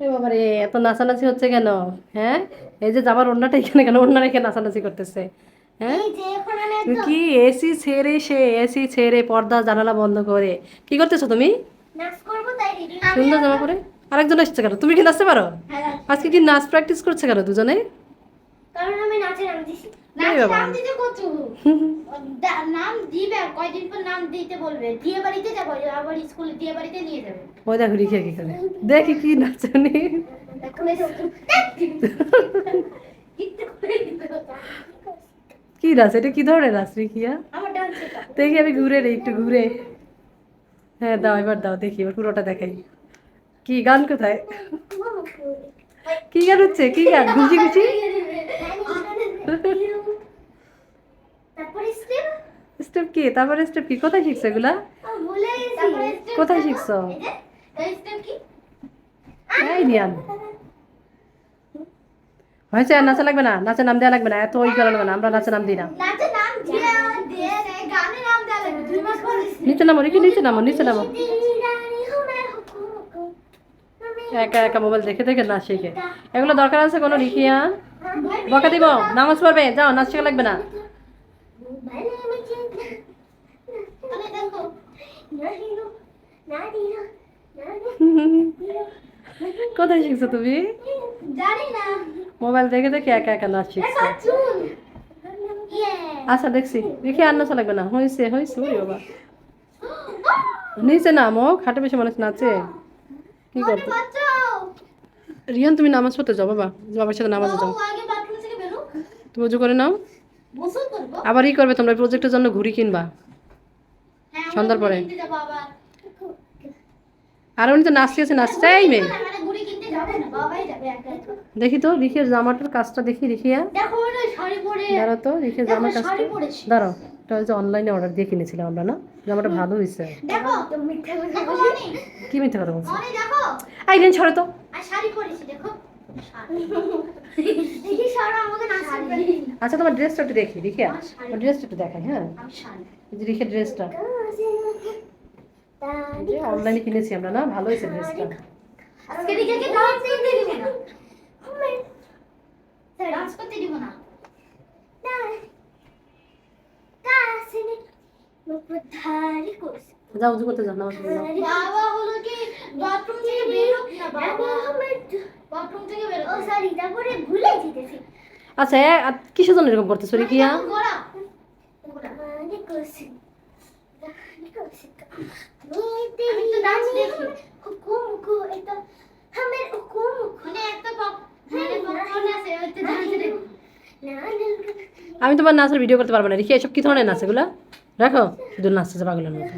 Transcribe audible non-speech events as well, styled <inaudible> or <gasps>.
বাবা রে এত নাচানাচি হচ্ছে কেন? হ্যাঁ? এই যে জামার ওড়নাটা এখানে কেন? ওড়না রেখে নাচানাচি করতেছে। হ্যাঁ? কি এসি ছেড়ে সে এসি ছেড়ে পর্দা জানালা বন্ধ করে। কি করতেছো তুমি? সুন্দর জামা পরে? আরেকজন এসছে কেন? তুমি কি নাচতে পারো? আজকে কি নাচ প্র্যাকটিস করছে কেন দুজনে? কারণ আমি নাচে নাম দিছি। এই বাবা। নাম দিতে কচু দা- নাম দিবে কয়দিন পর নাম দিতে বলবে। দিয়ে বাড়িতে যাব আবার স্কুলে দিয়ে বাড়িতে নিয়ে যাবে। ওই দেখো রিখে কি করে দেখি কি নাচনি। এখন এই যে কি নাচ এটা কি ধরনের নাচ রিখিয়া আমার ডান্স এটা। দেখি আমি ঘুরে রে একটু ঘুরে। হ্যাঁ দাও এবার দাও দেখি এবার পুরোটা দেখাই। কি গান কোথায়? কি গান হচ্ছে? কি গান? খুশি খুশি তারপরে স্টেপ স্টেপ কি? তারপরে স্টেপ কি? কোথায় শিখছো এগুলা? কোথায় শিখছো? হয়েছে নাচা লাগবে না। নাচে নাম দেওয়া লাগবে না। এত ওই করা লাগবে না। আমরা নাচে নাম দিই না। নিচে নামো রেখে নিচে নামো নিচে নামো। একা একা মোবাইল দেখে দেখে না শিখে। এগুলো দরকার আছে কোনো রিখিয়া বকা দিব। নামাজ পড়বে। যাও নাচ শেখা লাগবে না। কোথায় শিখছো তুমি জানি না মোবাইল দেখে দেখে একা একা নাচ শিখছো আচ্ছা দেখছি। দেখি আর নাচা লাগবে না। হয়েছে হয়েছে ওরে বাবা। <gasps> নিচে নামো খাটে বেশি মানুষ নাচে। কি করতে? রিয়ান তুমি নামাজ পড়তে যাও বাবা। বাবার সাথে নামাজে যাও। তুমি উজু করে নাও। আবার ই করবে তোমরা প্রজেক্টের জন্য ঘুরি কিনবা। সন্ধ্যার পরে। আর উনি তো নাচ শিখেছে নাচটাই মেয়ে দেখি তো রিখের জামাটার কাজটা দেখি রিখিয়া। দাঁড়ো তো রিখের জামার কাজটা। দাঁড়ো এটা হচ্ছে অনলাইনে অর্ডার দিয়ে কিনেছিলাম আমরা না? জামাটা ভালো হয়েছে। কি মিথ্যে কথা বলছো? আই দিন ছড়ে তো। আচ্ছা তোমার ড্রেসটা একটু দেখি রিখিয়া। ড্রেসটা একটু দেখাই হ্যাঁ। রিখের ড্রেসটা অনলাইনে কিনেছি আমরা না? ভালো হয়েছে ড্রেসটা আজকে রিকাকে ডান্স করতে দিব না। ডান্স করতে দিব না। যাও উজু করতে যাও নামাজ পড়তে বাবা হলো কি? বাথরুম থেকে বের হোক না বাবা। বাথরুম থেকে বের ও সরি তারপরে ভুলে যেতেছি। আচ্ছা কিসের জন্য এরকম করতেছো রিকিয়া? গোড়া রানী করছে। আমি তোমার নাচের ভিডিও করতে পারব না। রেখে এসব কি ধরনের নাচ এগুলো? রাখো শুধু নাচতেছে পাগলের মতো।